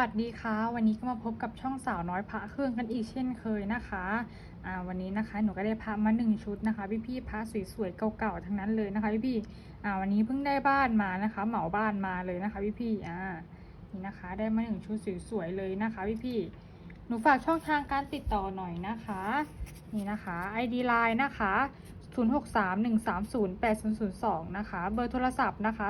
สวัสดีค่ะ วันนี้ก็มาพบกับช่องสาวน้อยพระเครื่องกันอีกเช่นเคยนะคะอ่าวันนี้นะคะหนูก็ได้พระมาหนึ่งชุดนะคะ พี่ๆพระสวยๆเก่าๆทั้งนั้นเลยนะคะพี่ๆอ่าวันนี้เพิ่งได้บ้านมานะคะ เหมาบ้านมาเลยนะคะพี่ๆอ่านี่นะคะได้มาหนึ่งชุดสวยๆเลยนะคะพี่ๆหนูฝากช่องทางการติดต่อหน่อยนะคะ นี่นะคะ ID Line นะคะ 0631308002 นะคะ เบอร์โทรศัพท์นะคะ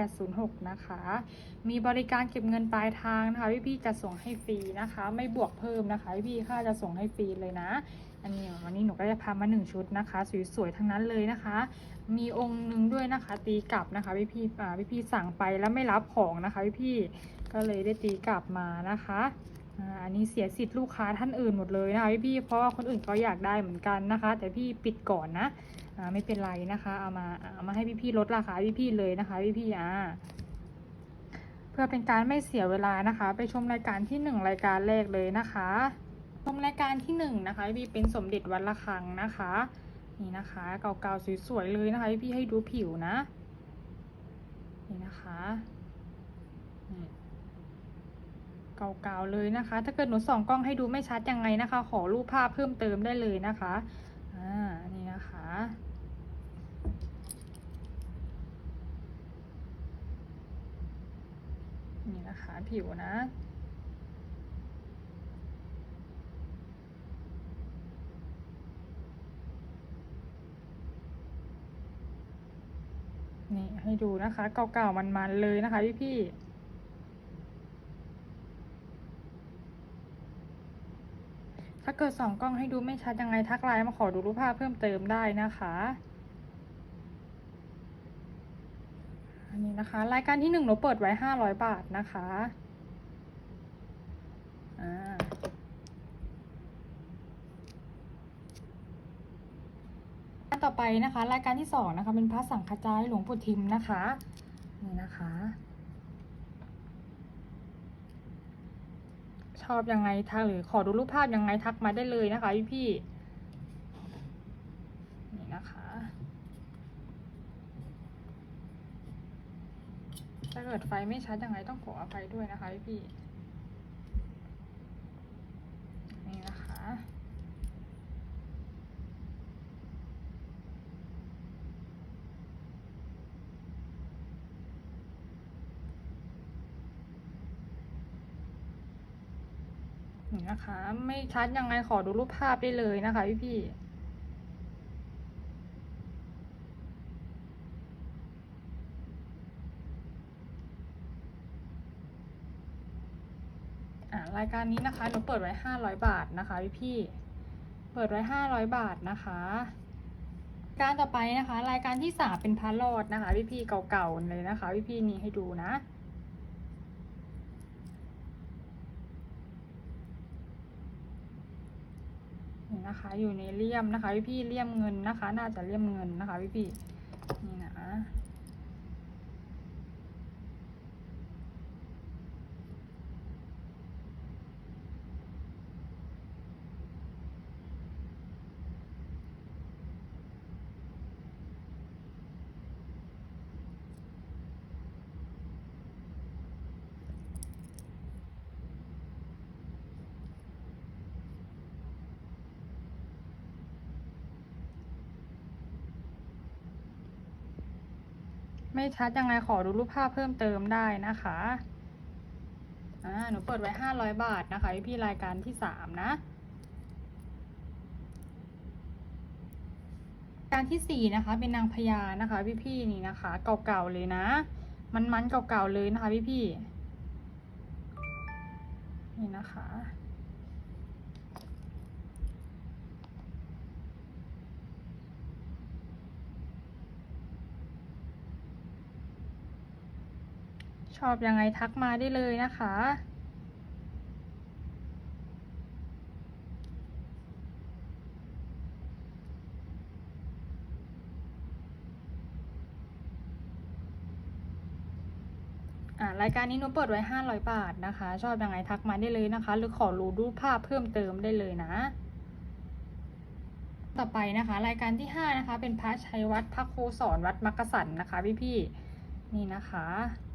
0993670806 นะคะ มีบริการเก็บเงินปลายทางนะคะพี่ๆจะส่งให้ฟรีนะคะ ไม่บวกเพิ่มนะคะพี่ๆค่าจะส่งให้ฟรีเลยนะ อันนี้วันนี้หนูก็จะพามาหนึ่งชุดนะคะ สวยๆทั้งนั้นเลยนะคะ มีองค์หนึ่งด้วยนะคะ ตีกลับนะคะพี่ๆอ่าพี่สั่งไปแล้วไม่รับของนะคะพี่ๆก็เลยได้ตีกลับมานะคะ อันนี้เสียสิทธิ์ลูกค้าท่านอื่นหมดเลยนะคะพี่เพราะว่าคนอื่นก็อยากได้เหมือนกันนะคะ แต่พี่ปิดก่อนนะอ่าไม่เป็นไรนะคะเอามาเอามาให้พี่ๆลดราคาพี่ๆเลยนะคะพี่ๆอ่าเพื่อเป็นการไม่เสียเวลานะคะ ไปชมรายการที่หนึ่งรายการแรกเลยนะคะ ชมรายการที่หนึ่งนะคะพี่เป็นสมเด็จวัดระฆังนะคะ นี่นะคะเก่าๆสวยๆเลยนะคะพี่ให้ดูผิวนะ นี่นะคะนี่ เก่าๆเลยนะคะ ถ้าเกิดหนูส่องกล้องให้ดูไม่ชัดยังไงนะคะ ขอรูปภาพเพิ่มเติมได้เลยนะคะอ่านี่นะคะนี่นะคะผิวนะนี่ให้ดูนะคะ เก่าๆมันๆเลยนะคะพี่พี่ๆถ้า เกิดสองกล้องให้ดูไม่ชัดยังไงทักไลน์มาขอดูรูปภาพเพิ่มเติมได้นะคะ อันนี้นะคะ รายการที่หนึ่งหนูเปิดไว้ห้าร้อยบาทนะคะอ่าต่อไปนะคะ รายการที่สองนะคะ เป็นพระสังฆจายหลวงปู่ทิมนะคะ นี่นะคะ ชอบยังไงทักหรือขอดูรูปภาพยังไงทักมาได้เลยนะคะพี่พี่นี่นะคะ ถ้าเกิดไฟไม่ชัดยังไงต้องขออภัยด้วยนะคะพี่พี่นี่นะคะ นะคะ ไม่ชัดยังไงขอดูรูปภาพได้เลยนะคะพี่พี่อ่ารายการนี้นะคะหนูเปิดไว้ห้าร้อยบาทนะคะพี่พี่เปิดไว้ห้าร้อยบาทนะคะ การต่อไปนะคะ รายการที่สามเป็นพระรอดนะคะ พี่พี่เก่าๆเลยนะคะ พี่พี่นี่ให้ดูนะ นี่นะคะ อยู่ในเลี่ยมนะคะพี่พี่เลี่ยมเงินนะคะ น่าจะเลี่ยมเงินนะคะพี่พี่นี่นะ ไม่ชัดยังไงขอดูรูปภาพเพิ่มเติมได้นะคะอ่าหนูเปิดไว้ห้าร้อยบาทนะคะพี่พี่รายการที่สามนะการที่สี่นะคะเป็นนางพญานะคะ พี่พี่ๆนี่นะคะ เก่าๆเลยนะ มันๆเก่าๆเลยนะคะ พี่พี่ๆนี่นะคะ ช อบยังไงทักมาได้เลยนะคะอ่ารายการนี้หนูเปิดไว้ห้าร้อยบาทนะคะ ชอบยังไงทักมาได้เลยนะคะ หรือขอรู้รูปภาพเพิ่มเติมได้เลยนะต่อไปนะคะ รายการที่ห้านะคะ เป็นพระชัยวัดพระครูสอนวัดมักกะสันนะคะพี่พี่นี่นะคะ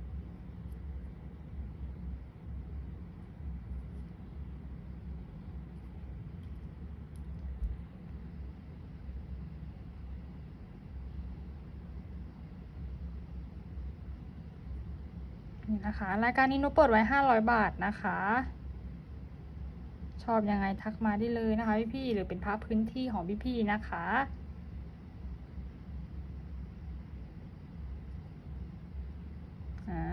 นี่นะคะ รายการนี้หนุเปิดไว้ห้าร้อยบาทนะคะ ชอบยังไงทักมาได้เลยนะคะพี่ๆหรือเป็นพระพื้นที่ของพี่ๆนะคะอ่า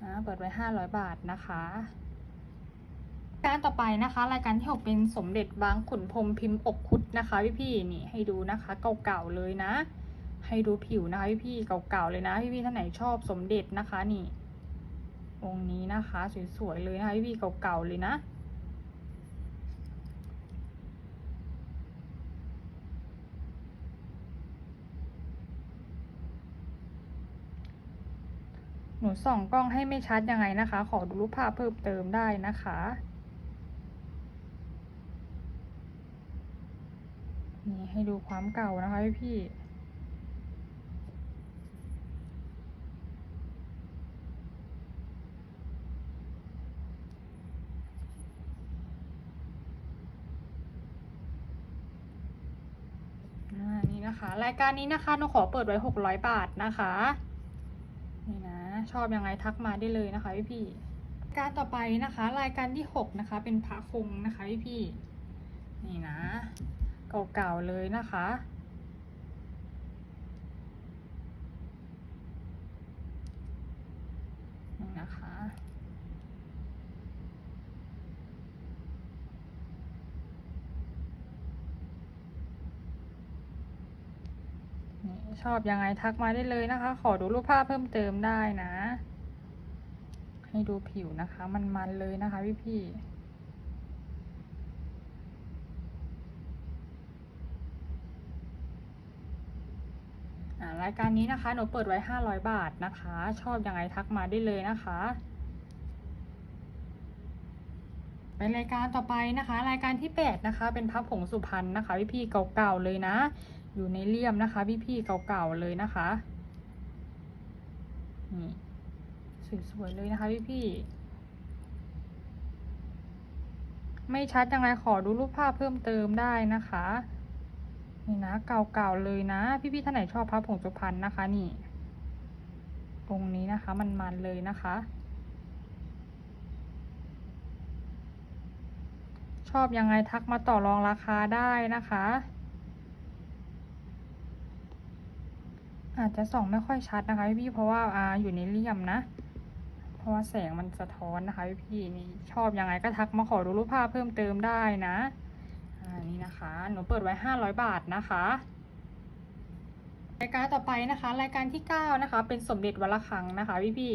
อ่าเปิดไว้ห้าร้อยบาทนะคะการต่อไปนะคะ รายการที่หกเป็นสมเด็จบางขุนพรมพิมพ์อกคุดนะคะ พี่ๆนี่ให้ดูนะคะ เก่าๆเลยนะ ให้ดูผิวนะคะพี่ๆเก่าๆเลยนะพี่ๆท่านไหนชอบสมเด็จนะคะนี่องค์นี้นะคะสวยๆเลยนะคะพี่ๆเก่าๆเลยนะหนูส่องกล้องให้ไม่ชัดยังไงนะคะ ขอดูรูปภาพเพิ่มเติมได้นะคะ นี่ให้ดูความเก่านะคะพี่พี่อ่า นะคะ รายการนี้นะคะหนูขอเปิดไว้หกร้อยบาทนะคะ นี่นะ ชอบยังไงทักมาได้เลยนะคะพี่พี่การต่อไปนะคะ รายการที่หกนะคะ เป็นพระคงนะคะพี่พี่นี่นะ เก่าๆเลยนะคะ นี่นะคะ นี่ ชอบยังไงทักมาได้เลยนะคะ ขอดูรูปภาพเพิ่มเติมได้นะ ให้ดูผิวนะคะ มันๆเลยนะคะพี่ๆอ่รายการนี้นะคะ หนูเปิดไว้ 500 บาทนะคะ ชอบยังไงทักมาได้เลยนะคะ เป็นรายการต่อไปนะคะ รายการที่ 8 นะคะ เป็นพระผงสุพรรณนะคะพี่ๆเก่าๆเลยนะ อยู่ในเลี่ยมนะคะ พี่ๆเก่าๆเลยนะคะนี่สวยๆเลยนะคะพี่ๆไม่ชัดยังไงขอดูรูปภาพเพิ่มเติมได้นะคะนี่นะเก่าๆเลยนะ พี่ๆท่านไหนชอบพระผงสุพรรณนะคะนี่องนี้นะคะมันๆเลยนะคะชอบยังไงทักมาต่อรองราคาได้นะคะ อาจจะส่องไม่ค่อยชัดนะคะพี่เพราะว่าอ่าอยู่ในเลี่ยมนะ เพราะว่าแสงมันสะท้อนนะคะพี่นี่ชอบยังไงก็ทักมาขอดูรูปภาพเพิ่มเติมได้นะอ่านี่นะคะหนูเปิดไว้ห้าร้อยบาทนะคะรายการต่อไปนะคะ รายการที่เก้านะคะ เป็นสมเด็จวัลคังนะคะพี่พี่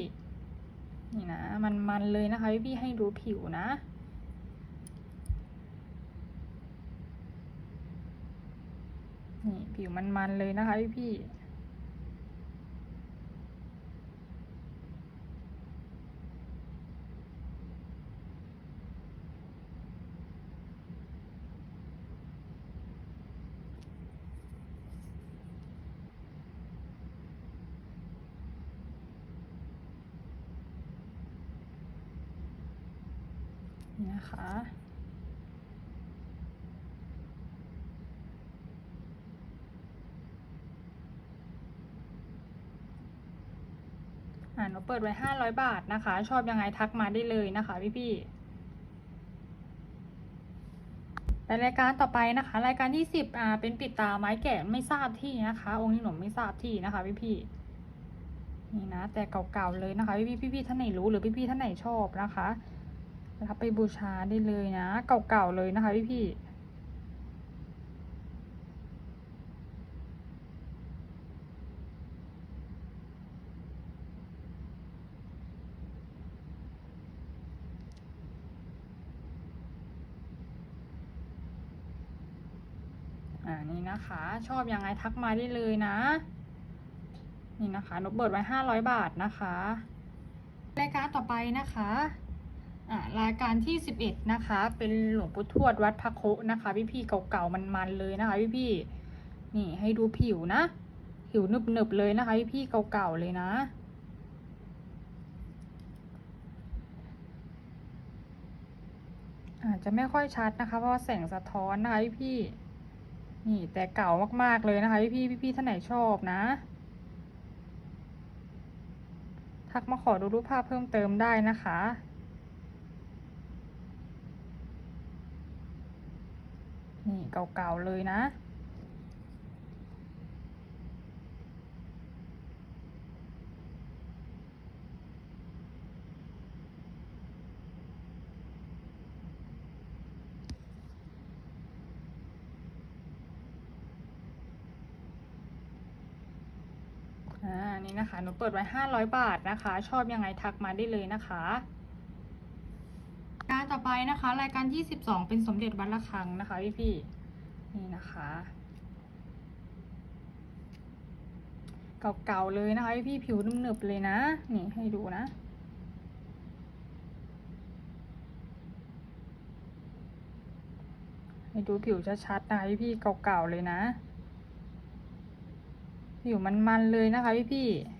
นี่นะมันมันเลยนะคะพี่พี่ให้ดูผิวนะนี่ผิวมันมันเลยนะคะพี่พี่ๆ นะคะ อ่าหนูเปิดไว้ห้าร้อยบาทนะคะ ชอบยังไงทักมาได้เลยนะคะ พี่พี่ๆไปรายการต่อไปนะคะ รายการที่สิบอ่าเป็นปิดตาไม้แกะไม่ทราบที่นะคะ องค์นี้หนูไม่ทราบที่นะคะ พี่พี่นี่นะแต่เก่าๆเลยนะคะ พี่พี่พี่ท่านไหนรู้หรือพี่พี่ท่านไหนชอบนะคะ รับไปบูชาได้เลยนะ เก่าๆเลยนะคะพี่พี่อ่านี่นะคะ ชอบยังไงทักมาได้เลยนะ นี่นะคะนกเบิดไว้ห้าร้อยบาทนะคะรายการต่อไปนะคะ รายการที่สิบเอ็ดนะคะ เป็นหลวงปู่ทวดวัดพระโคะนะคะ พี่ๆเก่าๆมันๆเลยนะคะพี่ๆนี่ให้ดูผิวนะ ผิวหนึบๆเลยนะคะพี่ๆเก่าๆเลยนะอาจจะไม่ค่อยชัดนะคะ เพราะแสงสะท้อนนะคะพี่ๆนี่แต่เก่ามากๆเลยนะคะพี่พี่พี่ๆท่านไหนชอบนะ ทักมาขอดูรูปภาพเพิ่มเติมได้นะคะ นี่เก่าๆเลยนะ อ่า นี่นะคะ หนูเปิดไว้ 500 บาทนะคะ ชอบยังไงทักมาได้เลยนะคะ ไปนะคะ รายการที่12เป็นสมเด็จวัดระฆังนะคะพี่พี่นี่นะคะ เก่าๆเลยนะคะพี่พี่ผิวหนึบเลยนะ นี่ให้ดูนะให้ดูผิวชัดๆนะคะพี่พี่เก่าๆเลยนะ ผิวมันๆเลยนะคะพี่พี่ๆ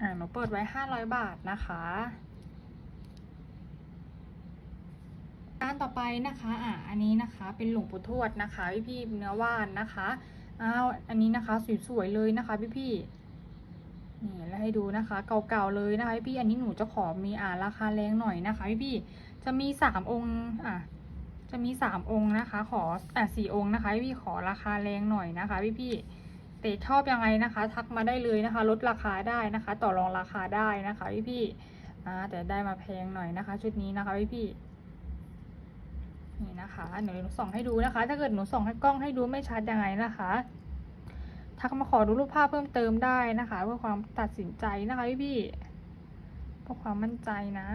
อ่าหนูเปิดไว้ 500 บาทนะคะการต่อไปนะคะอ่าอันนี้นะคะเป็นหลวงปู่ทวดนะคะ พี่พี่เนื้อว่านนะคะอ้าวอันนี้นะคะสวยๆเลยนะคะ พี่พี่นี่แล้วให้ดูนะคะ เก่าๆเลยนะคะพี่พี่อันนี้หนูจะขอมีอ่าราคาแรงหน่อยนะคะพี่พี่จะมีสามองค์อะจะมีสามองค์นะคะ ขออะสี่องค์นะคะพี่พี่ขอราคาแรงหน่อยนะคะ พี่พี่ ต่ชอบยังไงนะคะ ทักมาได้เลยนะคะ ลดราคาได้นะคะ ต่อรองราคาได้นะคะพี่พี่ๆอ่าแต่ได้มาแพงหน่อยนะคะ ชุดนี้นะคะพี่พี่นี่นะคะหนูส่องให้ดูนะคะ ถ้าเกิดหนูส่องให้กล้องให้ดูไม่ชัดยังไงนะคะทักมาขอดูรูปภาพเพิ่มเติมได้นะคะ เพื่อความตัดสินใจนะคะพี่พี่เพื่อความมั่นใจนะ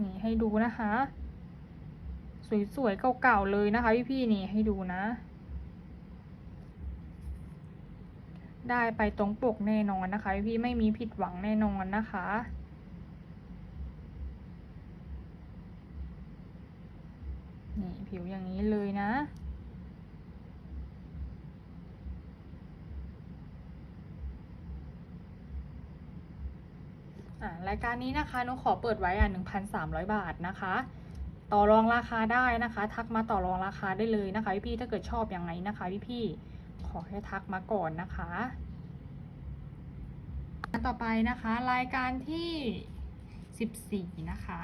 นี่ให้ดูนะคะ สวยๆเก่าๆเลยนะคะพี่ๆนี่ให้ดูนะ ได้ไปตรงปกแน่นอนนะคะพี่ๆไม่มีผิดหวังแน่นอนนะคะนี่ผิวอย่างนี้เลยนะ รายการนี้นะคะหนุขอเปิดไว้อะ1,300 บาทนะคะ ต่อรองราคาได้นะคะ ทักมาต่อรองราคาได้เลยนะคะพี่ๆถ้าเกิดชอบอย่างไรนะคะพี่ๆขอให้ทักมาก่อนนะคะอันต่อไปนะคะ รายการที่ 14 นะคะ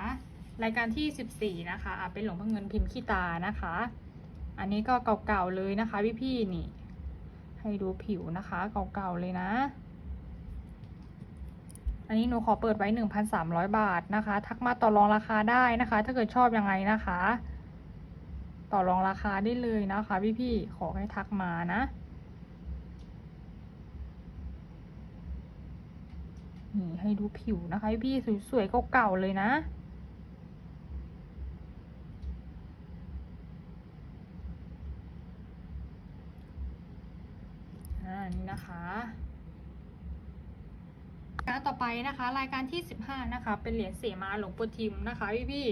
รายการที่ 14 นะคะเป็นหลวงพ่อเงินพิมพ์ขี้ตานะคะ อันนี้ก็เก่าๆเลยนะคะพี่ๆนี่ ให้ดูผิวนะคะ เก่าๆเลยนะ อันนี้หนูขอเปิดไว้ 1,300 บาทนะคะ ทักมาต่อรองราคาได้นะคะ ถ้าเกิดชอบยังไงนะคะ ต่อรองราคาได้เลยนะคะ พี่ๆขอให้ทักมานะนี่ให้ดูผิวนะคะ พี่ๆสวยๆเก่าๆเลยนะ อ่านี่นะคะ การต่อไปนะคะ รายการที่ 15 นะคะ เป็นเหรียญเสมาหลวงปู่ทิมนะคะพี่พี่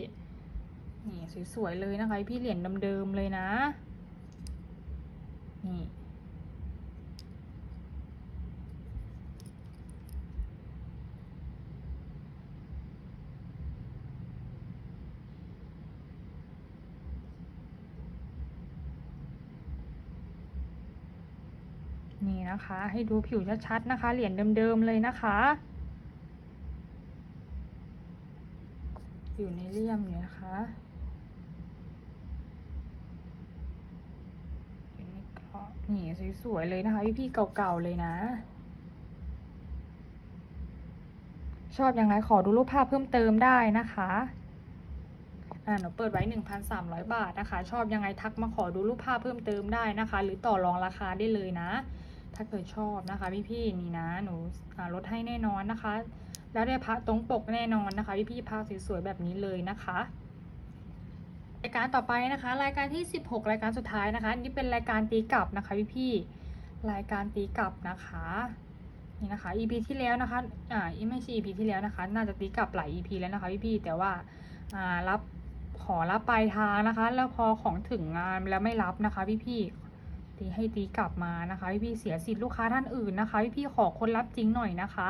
นี่สวยๆเลยนะคะพี่เหรียญเดิมๆเลยนะ นี่ นะคะ ให้ดูผิวชัดๆนะคะ เหรียญเดิมๆเลยนะคะอยู่ในเลี่ยมเนี่ยนะคะอยู่ในกรอบนี่สวยๆเลยนะคะพี่ๆเก่าๆเลยนะ ชอบยังไงขอดูรูปภาพเพิ่มเติมได้นะคะอ่าหนูเปิดไว้ 1,300 บาทนะคะ ชอบยังไงทักมาขอดูรูปภาพเพิ่มเติมได้นะคะ หรือต่อรองราคาได้เลยนะ ถ้าเกิดชอบนะคะพี่ๆนี่นะหนูลดให้แน่นอนนะคะ แล้วได้พระตรงปกแน่นอนนะคะพี่ๆพระสวยๆแบบนี้เลยนะคะรายการต่อไปนะคะ รายการที่ 16 รายการสุดท้ายนะคะอันนี่เป็นรายการตีกลับนะคะพี่ๆรายการตีกลับนะคะนี่นะคะ EP ที่แล้วนะคะอ่าไม่ใช่ EP ที่แล้วนะคะ น่าจะตีกลับหลาย EP แล้วนะคะพี่ๆแต่ว่าอ่ารับขอรับปลายทางนะคะ แล้วพอของถึงงานแล้วไม่รับนะคะ พี่ๆ ตีให้ตีกลับมานะคะพี่ๆเสียสิทธิ์ลูกค้าท่านอื่นนะคะพี่ๆขอคนรับจริงหน่อยนะคะ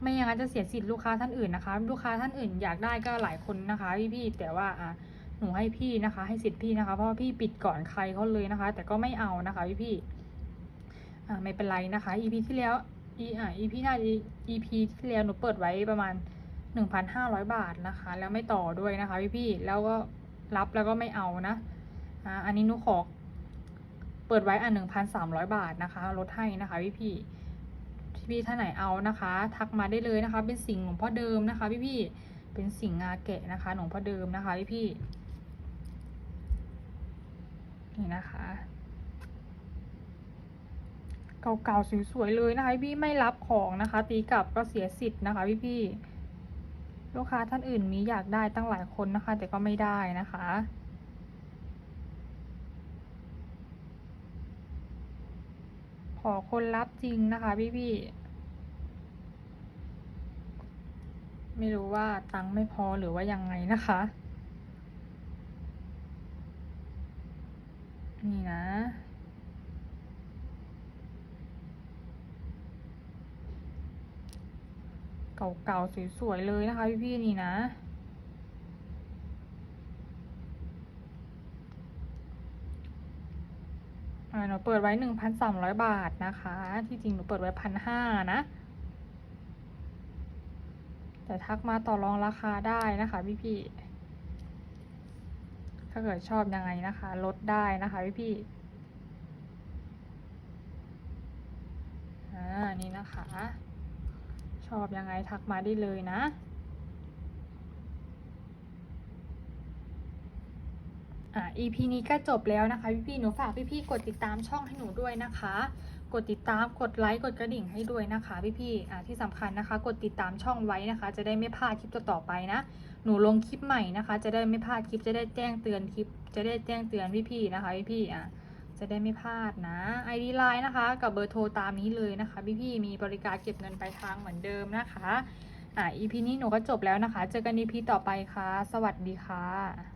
ไม่อย่างนั้นจะเสียสิทธิ์ลูกค้าท่านอื่นนะคะ ลูกค้าท่านอื่นอยากได้ก็หลายคนนะคะพี่ๆแต่ว่าอะหนูให้พี่นะคะ ให้สิทธิ์พี่นะคะ เพราะว่าพี่ปิดก่อนใครเขาเลยนะคะ แต่ก็ไม่เอานะคะพี่ๆอ่าไม่เป็นไรนะคะ EP ที่แล้ว e อ่า EP หน้า EP ที่แล้วหนูเปิดไว้ประมาณ1,500 บาทนะคะ แล้วไม่ต่อด้วยนะคะพี่ๆแล้วก็รับแล้วก็ไม่เอานะอ่าอันนี้หนูขอ เปิดไว้อะ1,300บาทนะคะ ลดให้นะคะพี่ๆพี่ท่านไหนเอานะคะ ทักมาได้เลยนะคะ เป็นสิ่งหลวงพ่อเดิมนะคะ พี่ๆเป็นสิ่งงาแกะนะคะหลวงพ่อเดิมนะคะ พี่ๆนี่นะคะเก่าๆสวยๆเลยนะคะพี่ไม่รับของนะคะ ตีกลับก็เสียสิทธิ์นะคะ พี่ๆลูกค้าท่านอื่นมีอยากได้ตั้งหลายคนนะคะ แต่ก็ไม่ได้นะคะ อคนรับจริงนะคะพี่ๆไม่รู้ว่าตังค์ไม่พอหรือว่ายังไงนะคะ นี่นะเก่าๆสวยๆเลยนะคะพี่ๆนี่นะ อ่า หนูเปิดไว้หนึ่งพันสามร้อยบาทนะคะ ที่จริงหนูเปิดไว้พันห้านะ แต่ทักมาต่อรองราคาได้นะคะพี่ๆถ้าเกิดชอบยังไงนะคะ ลดได้นะคะพี่ๆอ่านี่นะคะ ชอบยังไงทักมาได้เลยนะ อ่า EP นี้ก็จบแล้วนะคะพี่ๆหนูฝากพี่ๆกดติดตามช่องให้หนูด้วยนะคะ กดติดตามกดไลค์กดกระดิ่งให้ด้วยนะคะพี่ๆอ่าที่สำคัญนะคะ กดติดตามช่องไว้นะคะ จะได้ไม่พลาดคลิปต่อๆไปนะ หนูลงคลิปใหม่นะคะ จะได้ไม่พลาดคลิปจะได้แจ้งเตือนคลิป จะได้แจ้งเตือนพี่ๆนะคะพี่ๆอะจะได้ไม่พลาดนะ ID Line นะคะกับเบอร์โทรตามนี้เลยนะคะพี่ๆมีบริการเก็บเงินปลายทางเหมือนเดิมนะคะอ่า EP นี้หนูก็จบแล้วนะคะ เจอกัน EP ต่อไปค่ะ สวัสดีค่ะ